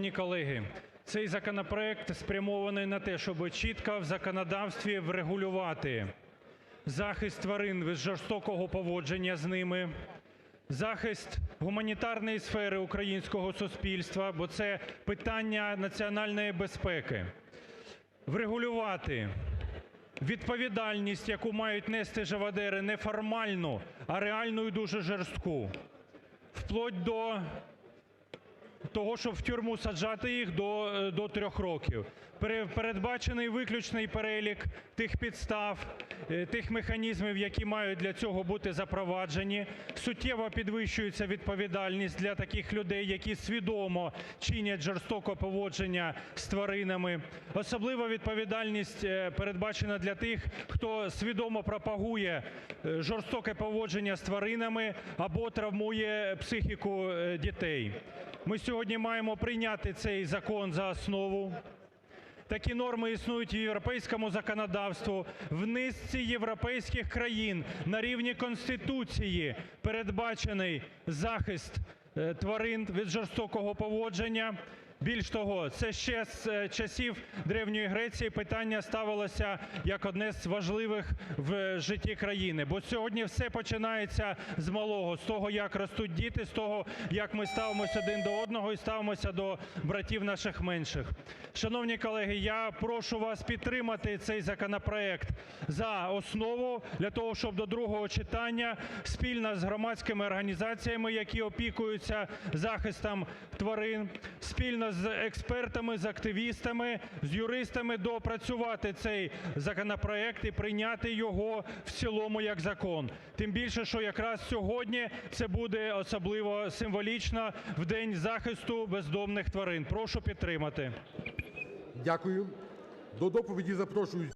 Шановні колеги, цей законопроект спрямований на те, щоб чітко в законодавстві врегулювати захист тварин від жорстокого поводження з ними, захист гуманітарної сфери українського суспільства, бо це питання національної безпеки, врегулювати відповідальність, яку мають нести живодери, не формальну, а реальну і дуже жорстку, вплоть до того, щоб в тюрму саджати їх до, до 3 років. Пере- Передбачений виключний перелік тих підстав, е, тих механізмів, які мають для цього бути запроваджені. Суттєво підвищується відповідальність для таких людей, які свідомо чинять жорстоке поводження з тваринами. Особлива відповідальність е, передбачена для тих, хто свідомо пропагує е, жорстоке поводження з тваринами або травмує психіку е, дітей. Сьогодні маємо прийняти цей закон за основу. Такі норми існують в європейському законодавстві. В низці європейських країн на рівні Конституції передбачений захист е, тварин від жорстокого поводження. Більш того, це ще з е, часів Древньої Греції питання ставилося як одне з важливих в житті країни. Бо сьогодні все починається з малого, з того, як ростуть діти, з того, як ми ставимося один до одного і ставимося до братів наших менших. Шановні колеги, я прошу вас підтримати цей законопроект за основу для того, щоб до другого читання спільно з громадськими організаціями, які опікуються захистом тварин, спільно з експертами, з активістами, з юристами доопрацювати цей законопроект і прийняти його в цілому як закон. Тим більше, що якраз сьогодні це буде особливо символічно в День захисту бездомних тварин. Прошу підтримати. Дякую. До доповіді запрошується